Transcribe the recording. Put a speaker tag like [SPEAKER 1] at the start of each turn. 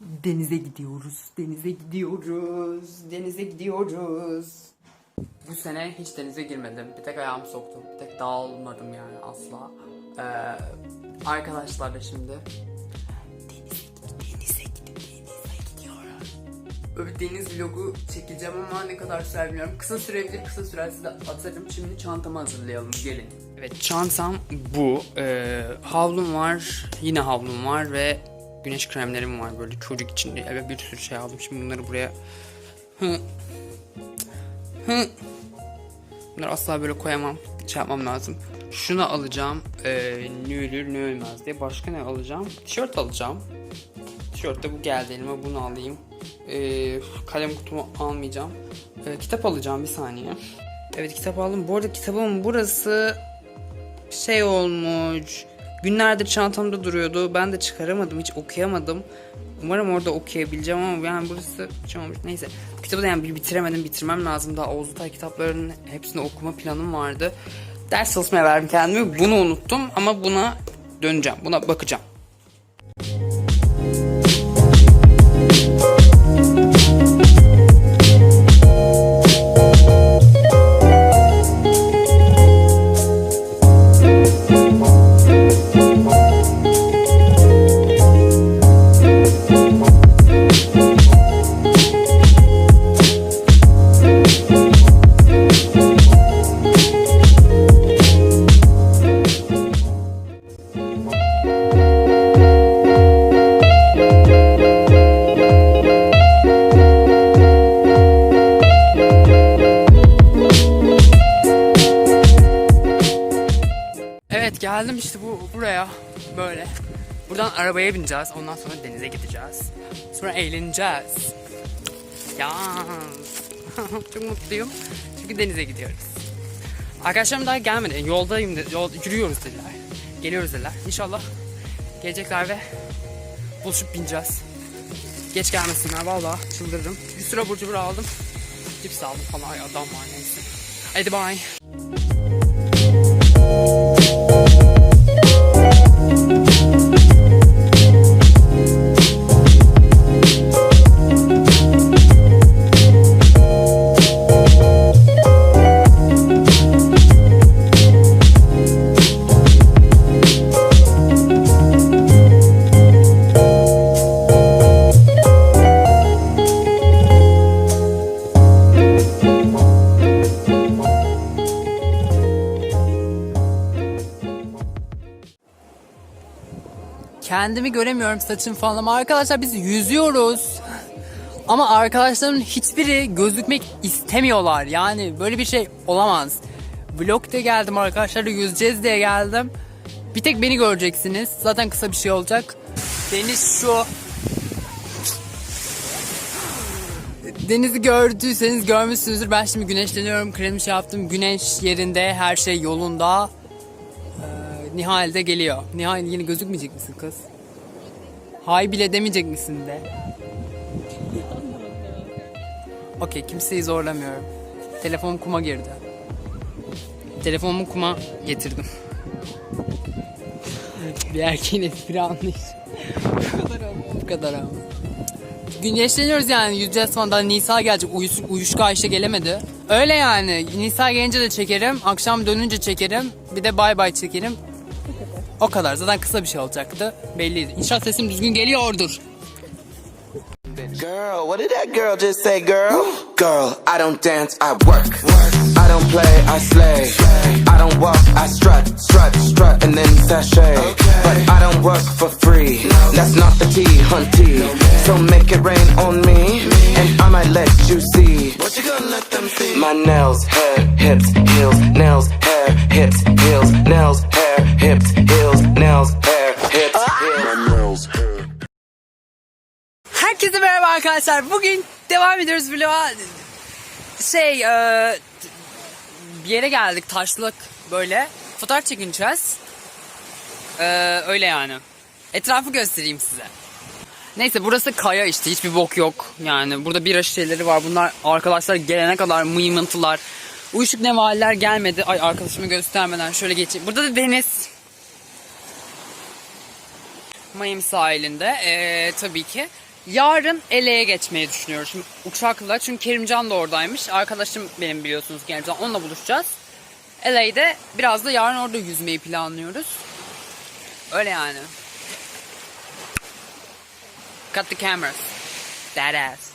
[SPEAKER 1] Denize gidiyoruz, denize gidiyoruz, denize gidiyoruz. Bu sene hiç denize girmedim. Bir tek ayağımı soktum. Bir tek dağılmadım yani asla. Ee, arkadaşlarla şimdi bir deniz vlogu çekeceğim ama ne kadar sürer bilmiyorum. Kısa sürebilir, kısa sürerse de atarım. Şimdi çantamı hazırlayalım, gelin. Evet, çantam bu. Ee, havlum var, yine havlum var ve güneş kremlerim var böyle çocuk için. Eve bir sürü şey aldım. Şimdi bunları buraya... Hı. Bunları asla böyle koyamam. Şey yapmam lazım. Şunu alacağım. Ee, ne ölür ne ölmez diye. Başka ne alacağım? Tişört alacağım. Tişört de bu geldi elime. Bunu alayım. Ee, kalem kutumu almayacağım. Ee, kitap alacağım bir saniye. Evet kitap aldım. Bu arada kitabımın burası şey olmuş. Günlerdir çantamda duruyordu. Ben de çıkaramadım. Hiç okuyamadım. Umarım orada okuyabileceğim ama yani burası şey. Neyse. Kitabı da yani bir bitiremedim. Bitirmem lazım. Daha Oğuz Atay kitaplarının hepsini okuma planım vardı. Ders çalışmaya verdim kendimi. Bunu unuttum ama buna döneceğim. Buna bakacağım. Geldim işte bu buraya böyle. Buradan arabaya bineceğiz. Ondan sonra denize gideceğiz. Sonra eğleneceğiz. Ya çok mutluyum. Çünkü denize gidiyoruz. Arkadaşlarım daha gelmedi. Yoldayım de, yol, yürüyoruz dediler. Geliyoruz dediler. İnşallah gelecekler ve buluşup bineceğiz. Geç gelmesinler valla çıldırdım. Bir sürü abur cubur aldım. Cips aldım falan. Ay adam var neyse. Hadi bye. Kendimi göremiyorum saçım falan ama arkadaşlar biz yüzüyoruz. Ama arkadaşlarımın hiçbiri gözükmek istemiyorlar. Yani böyle bir şey olamaz. Vlog'da geldim arkadaşlarla yüzeceğiz diye geldim. Bir tek beni göreceksiniz. Zaten kısa bir şey olacak. Deniz şu. Denizi gördüyseniz görmüşsünüzdür. Ben şimdi güneşleniyorum. Kremi şey yaptım. Güneş yerinde. Her şey yolunda. Nihal de geliyor. Nihal yine gözükmeyecek misin kız? Hay bile demeyecek misin de? Okey kimseyi zorlamıyorum. Telefonum kuma girdi. Telefonumu kuma getirdim. Bir erkeğin espri anlayışı. Bu kadar ama. Bu kadar ama. Güneşleniyoruz yani yüzeceğiz sonra daha Nisa gelecek uyuş, uyuşka Ayşe gelemedi. Öyle yani Nisa gelince de çekerim akşam dönünce çekerim bir de bay bay çekerim. O kadar zaten kısa bir şey olacaktı belliydi. İnşallah sesim düzgün geliyordur.
[SPEAKER 2] Girl, what did that girl just say, girl? Girl, I don't dance, I work. I don't play, I slay. I don't walk, I strut, strut, strut, and then sashay. But I don't work for free. That's not the T, hunty. So make it rain on me, and I might let you see. What you gonna let them see? My nails, hair, hips, heels, nails, hair, hips, heels, nails, hair, hips,
[SPEAKER 1] arkadaşlar. Bugün devam ediyoruz vloga. Şey, e, bir yere geldik taşlık böyle. Fotoğraf çekineceğiz. E, öyle yani. Etrafı göstereyim size. Neyse burası kaya işte hiçbir bok yok. Yani burada bira şişeleri var. Bunlar arkadaşlar gelene kadar mıymıntılar. Uyuşuk nevaleler gelmedi. Ay arkadaşımı göstermeden şöyle geçeyim. Burada da deniz. Miami sahilinde. Ee, tabii ki. Yarın LA'ye geçmeyi düşünüyoruz. Şimdi uçakla çünkü Kerimcan da oradaymış. Arkadaşım benim biliyorsunuz Kerimcan. Onunla buluşacağız. LA'de biraz da yarın orada yüzmeyi planlıyoruz. Öyle yani. Cut the cameras. That ass.